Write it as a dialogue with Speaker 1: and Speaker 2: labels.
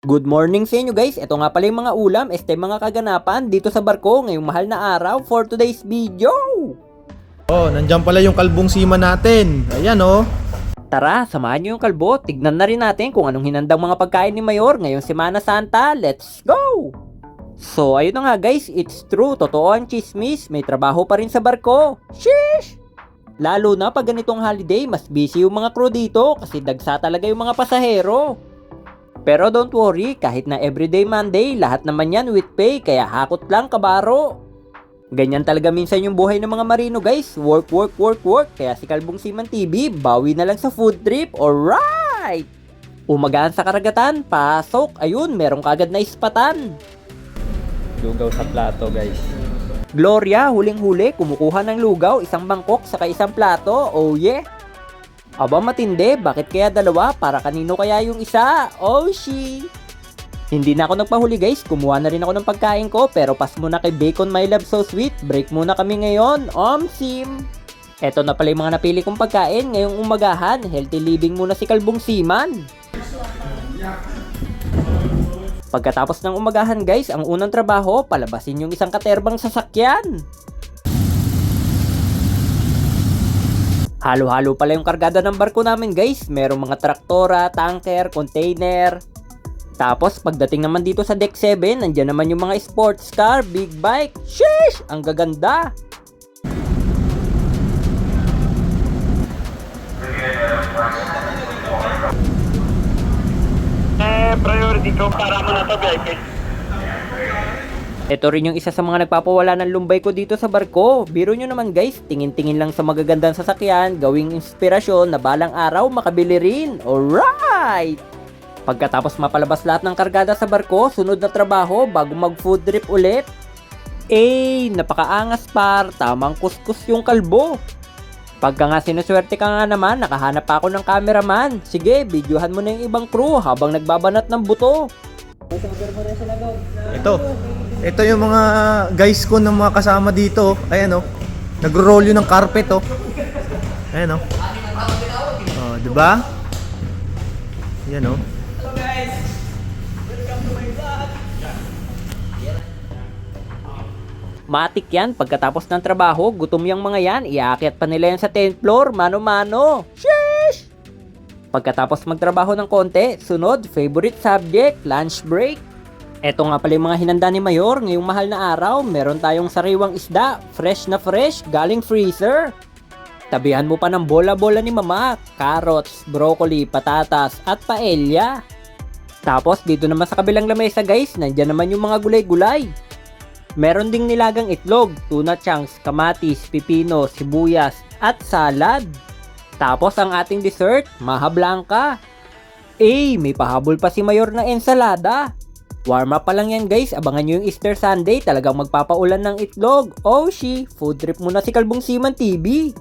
Speaker 1: Good morning sa inyo guys. Ito nga pala yung mga ulam, este mga kaganapan dito sa barko ngayong mahal na araw for today's video.
Speaker 2: Oh, nandyan pala yung kalbong sima natin. Ayan oh.
Speaker 1: Tara, samahan niyo yung kalbo. Tignan na rin natin kung anong hinandang mga pagkain ni Mayor ngayong Semana Santa. Let's go! So, ayun na nga guys, it's true. Totoo ang chismis. May trabaho pa rin sa barko. Sheesh! Lalo na pag ganitong holiday, mas busy yung mga crew dito kasi dagsa talaga yung mga pasahero. Pero don't worry, kahit na everyday Monday, lahat naman yan with pay, kaya hakot lang kabaro. Ganyan talaga minsan yung buhay ng mga marino guys. Work, work, work, work. Kaya si Kalbong Siman TV, bawi na lang sa food trip. Alright! Umagaan sa karagatan, pasok. Ayun, merong kagad na ispatan.
Speaker 2: Lugaw sa plato, guys.
Speaker 1: Gloria, huling-huli, kumukuha ng lugaw, isang bangkok, saka isang plato. Oh yeah! Aba matindi, bakit kaya dalawa? Para kanino kaya yung isa? Oh she! Hindi na ako nagpahuli guys, kumuha na rin ako ng pagkain ko pero pas muna kay Bacon My Love So Sweet, break muna kami ngayon, omsim! Eto na pala yung mga napili kong pagkain ngayong umagahan, healthy living muna si Kalbong Siman. Pagkatapos ng umagahan guys, ang unang trabaho, palabasin yung isang katerbang sasakyan. Halo-halo pala yung kargada ng barko namin guys. Merong mga traktora, tanker, container. Tapos pagdating naman dito sa deck 7, nandiyan naman yung mga sports car, big bike. Sheesh! Ang gaganda!
Speaker 3: Eh, priority ko para mo na to, VIP.
Speaker 1: Ito rin yung isa sa mga nagpapawala ng lumbay ko dito sa barko. Biro nyo naman guys, tingin-tingin lang sa magagandang sasakyan, gawing inspirasyon na balang araw makabili rin. Alright! Pagkatapos mapalabas lahat ng kargada sa barko, sunod na trabaho bago mag food trip ulit. Eh, napakaangas par, tamang kuskus yung kalbo. Pagka nga sinuswerte ka nga naman, nakahanap ako ng cameraman. Sige, videohan mo na yung ibang crew habang nagbabanat ng buto.
Speaker 2: Ito. Ito yung mga guys ko ng mga kasama dito. Ayan oh. Nagro-roll yun ng carpet oh. Ayan oh. Oh, di ba? Yan oh.
Speaker 1: Matik yan, pagkatapos ng trabaho, gutom yung mga yan, iaakyat pa nila yan sa 10th floor, mano-mano. Sheesh! Pagkatapos magtrabaho ng konti, sunod, favorite subject, lunch break. Eto nga pala yung mga hinanda ni Mayor ngayong mahal na araw, meron tayong sariwang isda, fresh na fresh, galing freezer. Tabihan mo pa ng bola-bola ni Mama, carrots, broccoli, patatas, at paella. Tapos dito naman sa kabilang lamesa guys, nandyan naman yung mga gulay-gulay. Meron ding nilagang itlog, tuna chunks, kamatis, pipino, sibuyas, at salad. Tapos ang ating dessert, maha blanca. Eh, may pahabol pa si Mayor na ensalada. Warm up pa lang yan guys, abangan nyo yung Easter Sunday, talagang magpapaulan ng itlog. Oh she, food trip muna si Kalbong Siman TV.